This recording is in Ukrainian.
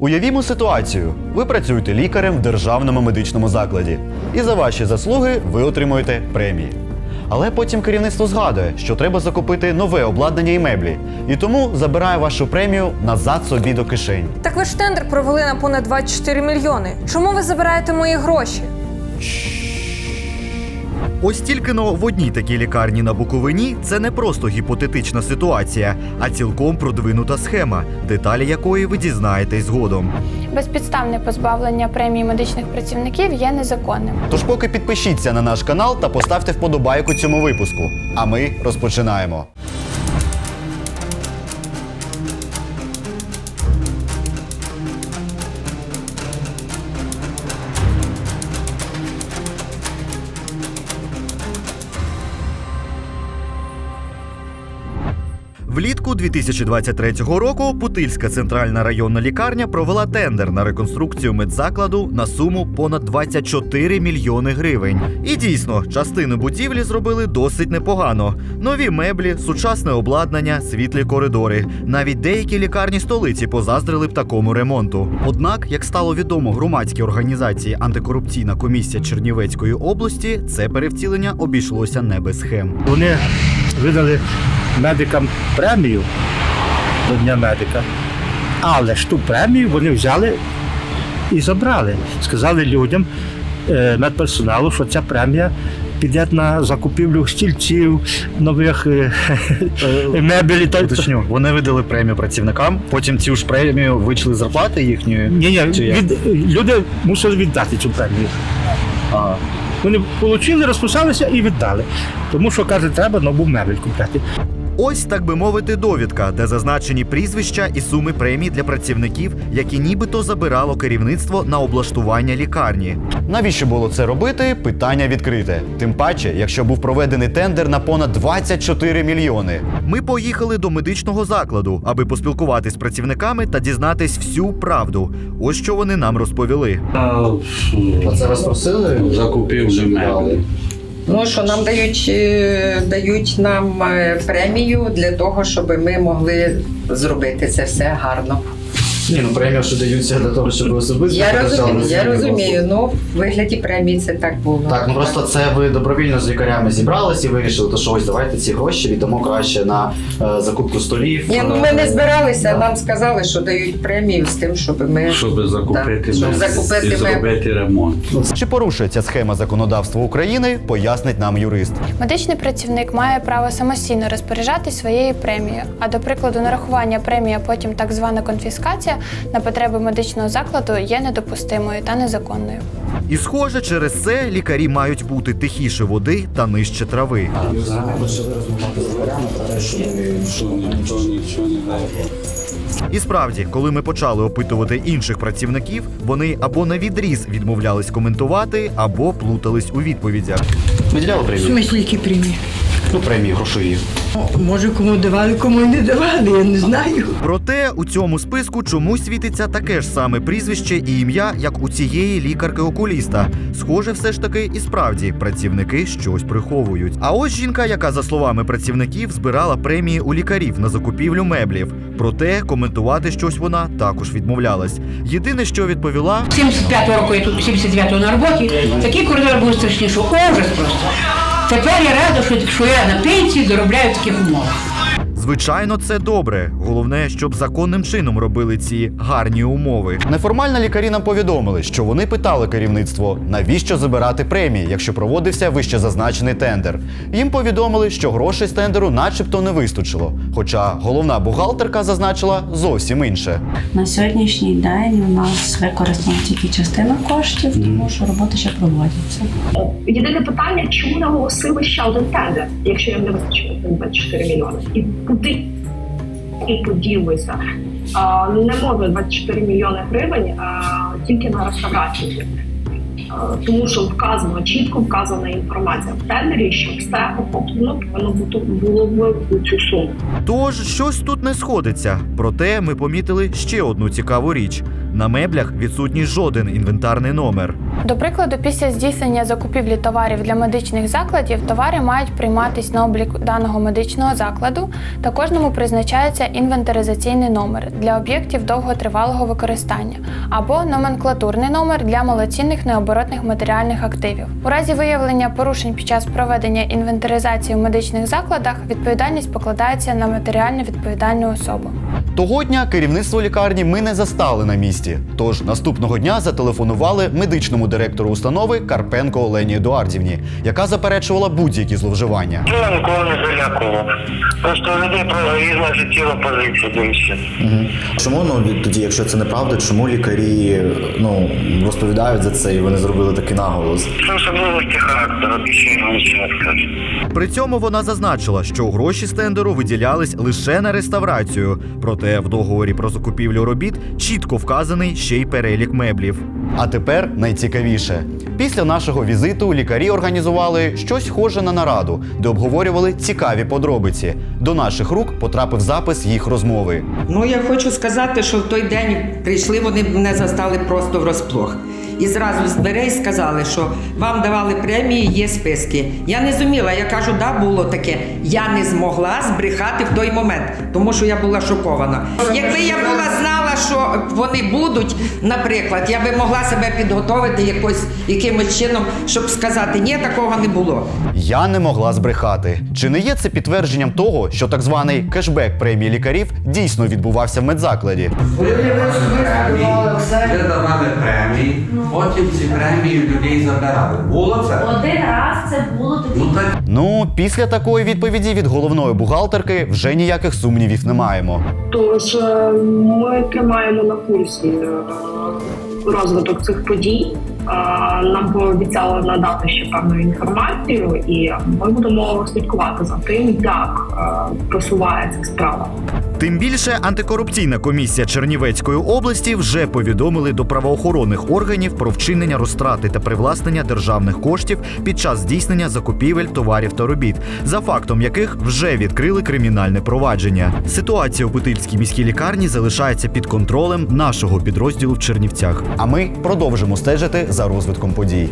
Уявімо ситуацію: ви працюєте лікарем в державному медичному закладі, і за ваші заслуги ви отримуєте премії. Але потім керівництво згадує, що треба закупити нове обладнання і меблі, і тому забирає вашу премію назад собі до кишень. Так ви ж тендер провели на понад 24 мільйони. Чому ви забираєте мої гроші? Ось тільки но в одній такій лікарні на Буковині це не просто гіпотетична ситуація, а цілком продвинута схема, деталі якої ви дізнаєтесь згодом. Безпідставне позбавлення премії медичних працівників є незаконним. Тож поки підпишіться на наш канал та поставте вподобайку цьому випуску. А ми розпочинаємо. Влітку 2023 року Путильська центральна районна лікарня провела тендер на реконструкцію медзакладу на суму понад 24 мільйони гривень. І дійсно, частину будівлі зробили досить непогано: нові меблі, сучасне обладнання, світлі коридори. Навіть деякі лікарні столиці позаздрили б такому ремонту. Однак, як стало відомо громадській організації антикорупційна комісія Чернівецької області, це перевтілення обійшлося не без схем. Вони видали медикам премію до Дня медика, але ж ту премію вони взяли і забрали. Сказали людям, е, медперсоналу, що ця премія піде на закупівлю стільців, нових е, мебелі. та- Уточню, вони видали премію працівникам, потім цю ж премію вичли з зарплати їхньої. Ні, ні, від, люди мусили віддати цю премію. Ага. Вони отримали, розписалися і віддали. Тому що каже, треба нову мебель купити. Ось так би мовити, довідка, де зазначені прізвища і суми премій для працівників, які нібито забирало керівництво на облаштування лікарні. Навіщо було це робити? Питання відкрите. Тим паче, якщо був проведений тендер на понад 24 мільйони. Ми поїхали до медичного закладу, аби поспілкуватись з працівниками та дізнатись всю правду. Ось що вони нам розповіли. А це вас просили? закупівлі Ну що нам дають, е, дають нам е, премію для того, щоб ми могли зробити це все гарно. Ні, ну премію що даються для того, щоб особисто. Я розумію, я розумію. Ну в вигляді премії це так було. Так, ну просто це ви добровільно з лікарями зібрались і вирішили, то що ось давайте ці гроші віддамо краще на е, закупку столів. Ні, ну ми не збиралися. да. Нам сказали, що дають премію з тим, щоб ми Щоб закупити Так, щоб закупити і меблі. зробити ремонт. Чи порушується схема законодавства України, пояснить нам юрист. Медичний працівник має право самостійно розпоряджатись своєю премією. А до прикладу, нарахування премії, а потім так звана конфіскація на потреби медичного закладу є недопустимою та незаконною. І схоже, через це лікарі мають бути тихіше води та нижче трави. І справді, коли ми почали опитувати інших працівників, вони або на відріз відмовлялись коментувати, або плутались у відповідях. Виділяли В смислі, які премії? Ну, премії грошові. Може, кому давали, кому не давали, я не знаю. Проте у цьому списку чомусь світиться таке ж саме прізвище і ім'я, як у цієї лікарки-окуліста. Схоже, все ж таки, і справді працівники щось приховують. А ось жінка, яка за словами працівників збирала премії у лікарів на закупівлю меблів. Проте коментувати щось вона також відмовлялась. Єдине, що відповіла, 75 року я тут 79-го на роботі. Такий коридор був страшний, що ужас просто. Тепер я рада, що, я на пенсії заробляю в таких умовах. Звичайно, це добре. Головне, щоб законним чином робили ці гарні умови. Неформально лікарі нам повідомили, що вони питали керівництво, навіщо забирати премії, якщо проводився вище зазначений тендер. Їм повідомили, що грошей з тендеру, начебто, не вистачило. Хоча головна бухгалтерка зазначила зовсім інше. На сьогоднішній день у нас використана тільки частина коштів, тому що роботи ще проводяться. Єдине питання, чому не оголосили ще один тендер, якщо їм не вистачило тих 24 мільйони? І куди і поділися? А, Не можна 24 мільйони гривень тільки на реставрацію. Тому що вказано чітко вказана інформація в тендері, що все охоплено повинно було б у цю суму. Тож щось тут не сходиться. Проте ми помітили ще одну цікаву річ. На меблях відсутній жоден інвентарний номер. До прикладу, після здійснення закупівлі товарів для медичних закладів товари мають прийматись на облік даного медичного закладу та кожному призначається інвентаризаційний номер для об'єктів довготривалого використання або номенклатурний номер для малоцінних необоротних матеріальних активів. У разі виявлення порушень під час проведення інвентаризації в медичних закладах відповідальність покладається на матеріально відповідальну особу. Того дня керівництво лікарні ми не застали на місці. Тож наступного дня зателефонували медичному директору установи Карпенко Олені Едуардівні, яка заперечувала будь-які зловживання. Я нікого не залякував. Просто у людей про різна життєва позиція дивіться. Чому ну тоді, якщо це неправда, чому лікарі ну розповідають за це і вони зробили такий наголос? Це особливості характеру, більше я нічого не скажу. При цьому вона зазначила, що гроші з тендеру виділялись лише на реставрацію. Проте в договорі про закупівлю робіт чітко вказаний ще й перелік меблів. А тепер найцікавіше. Після нашого візиту лікарі організували щось схоже на нараду, де обговорювали цікаві подробиці. До наших рук потрапив запис їх розмови. Ну я хочу сказати, що в той день прийшли, вони мене застали просто врозплох. І зразу з дверей сказали, що вам давали премії, є списки. Я не зуміла, я кажу, да, було таке. Я не змогла збрехати в той момент, тому що я була шокована. Якби я була знала, що вони будуть, наприклад, я би могла себе підготовити якось якимось чином, щоб сказати, ні, такого не було. Я не могла збрехати. Чи не є це підтвердженням того, що так званий кешбек премії лікарів дійсно відбувався в медзакладі? Ви давали премії, потім ці премії людей забирали. Було це? Один раз це було тоді. Ну так Ну, після такої відповіді від головної бухгалтерки вже ніяких сумнівів не маємо. Тож е, ми тримаємо на пульсі е, розвиток цих подій. Нам пообіцяли надати ще певну інформацію, і ми будемо слідкувати за тим, як е, просувається справа. Тим більше антикорупційна комісія Чернівецької області вже повідомили до правоохоронних органів про вчинення розтрати та привласнення державних коштів під час здійснення закупівель товарів та робіт, за фактом яких вже відкрили кримінальне провадження. Ситуація у Путильській міській лікарні залишається під контролем нашого підрозділу в Чернівцях. А ми продовжимо стежити за розвитком подій.